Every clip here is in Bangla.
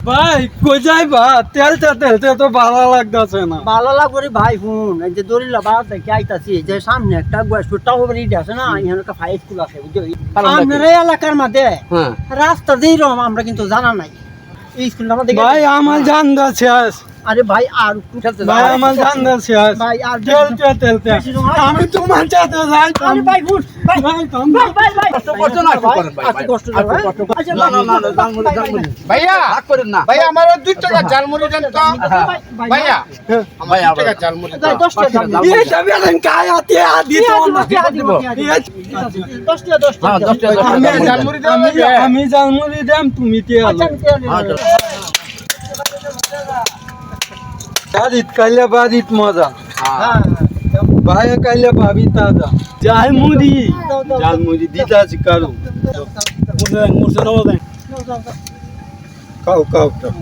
ভাই কই যাইবা? তেলতে তেলতে তো ভালো লাগতেছে না। ভালো লাগবে ভাই শুন। এই যে দরিলা বাদ দেখে আইতাছি? যে সামনে একটা বয়স্ক হবে বাড়ি আছে না এখানে একটা ফাইভ স্কুল আছে বুঝছ আপনার এলাকার মধ্যে হ্যাঁ। রাস্তা দিয়ে রম আমরা কিন্তু জানা নাই। এই স্কুলটা আমাদের ভাই আমার জান শেষ আরে ভাই আর ভাই আমার জানদা শেষ। ভাই আর তেলতে তেলতে আমি তোমার সাথে যাইতাম আরে ভাই ফুট ভাই ভাই ভাই ভাই ভাই কষ্ট করছ না, করেন ভাই, একটু কষ্ট ভাই। আচ্ছা, না, না, না, না, ভাই, জানমুনি, ভাইয়া রাগ করেন না। ভাই আমার দুই টাকা জালমুড়ি দেন তো। ভাই, ভাই, ভাই, আমার টাকা জালমুড়ি ভাই, দশ টাকা দাম দিন। এই যাবে না কায়া তে আদি দিয়া তো না। দিয়া দিব, দিয়া দিব। এই- দশ টাকা, দশ টাকা হ্যাঁ, দশ টাকা, দশ আমি জালমুড়ি দেম তুমি তেল। আচ্ছা। বাড়িত কাইলে বাড়িত মজা হ্যাঁ, ভাই কাইলে ভাবি তাজা যাই মুড়ি জাল মুড়ি দিতাছি কারও দাও, দাও, দাও। খাও খাও খাও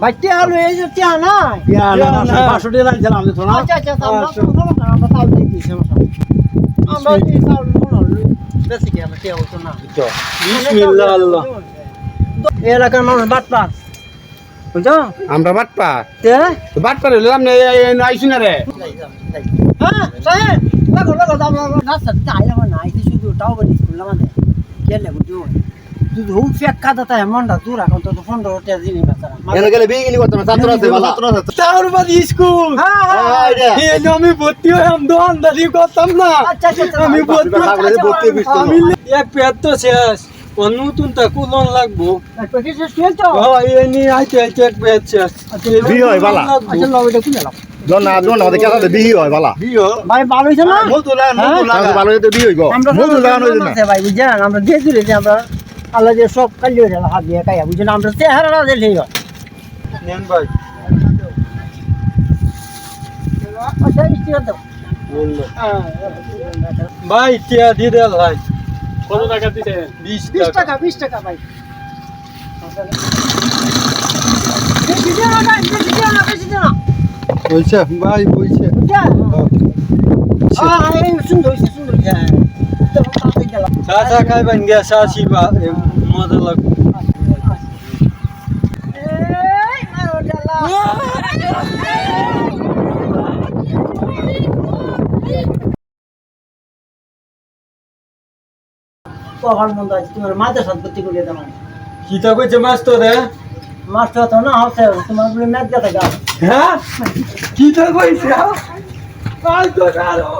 ভাই, টিয়া হলো, এই যে টিয়া নাই। আচ্ছা, আচ্ছা, তাও দাও, তাও দাও, তাও আমরা তাও দিয়ে দিই, সমস্যা আমরা বেশি কি আমরা টিয়া হতো না। বিসমিল্লাহ আল্লাহ এই এলাকার মানুষ বাটপার। বুঝছ? আমরা বাটপা বাটপা হইল আপনি আইসি না রে হ্যাঁ সাহেব লাগো লাগো দাম রাস্তা তাই আমার নাই শুধু তাও বলি স্কুল আমাদের গেলে বুঝছ তুই হুক ফেক খাতা তাই মনটা দূর এখন তো পনেরো টা দিনই বেচারা। এনে গেলে বিয়ে করতে ছাত্র আছে ভালো তার বাড়ি স্কুল। হ্যাঁ হ্যাঁ এই আমি ভর্তি হয়ে দোকানদারি করতাম না। আচ্ছা আচ্ছা আমি ভর্তি। আমি এক পেট তো শেষ। নতুন তা কুলন লাগবো। বিয়ে হয় বালা। আচ্ছা লও এটা খুলে লাও জন না জন আমাদের কেসাতে বিয়ে হয় ভালো ভাই ভালো হইছে না? মধু লাগান হ্যাঁ? মধু ভালো হইতে বিয়ে হইব। আমরা মধু হইছে না? ভাই বুঝছেন? আমরা দিয়ে দিলে যে আমরা আল্লাহ যে সব কালি হাত দিয়ে কাইয়া বুঝছেন? আমরা চেহারা দিলেই হয়। নেন ভাই। আচ্ছা স্টিকার দাও। ভাই। টিয়া দিয়ে দেন ভাই। কত টাকা দিছে বিশ বিশ টাকা। টাকা বিশ টাকা ভাই। বলছে ভাই বলছে। বুঝছেন? আহ, এই সুন্দর হইছে, সুন্দর হইছে, হ্যাঁ। তো তাড়াতাড়ি গেলাম। চা চা খাইবেন গ্যাস আসি বা এ, মজা লাগবে কখন মন্দ আছে তোমার মাদ্রাসাত ভর্তি করে দেবো কিতা কইছে মাস্টার রে মাস্টার তো না হচ্ছে তোমার বলে ম্যাচ গেছে গা হ্যাঁ? কিতা কইছে? কাল তো কারও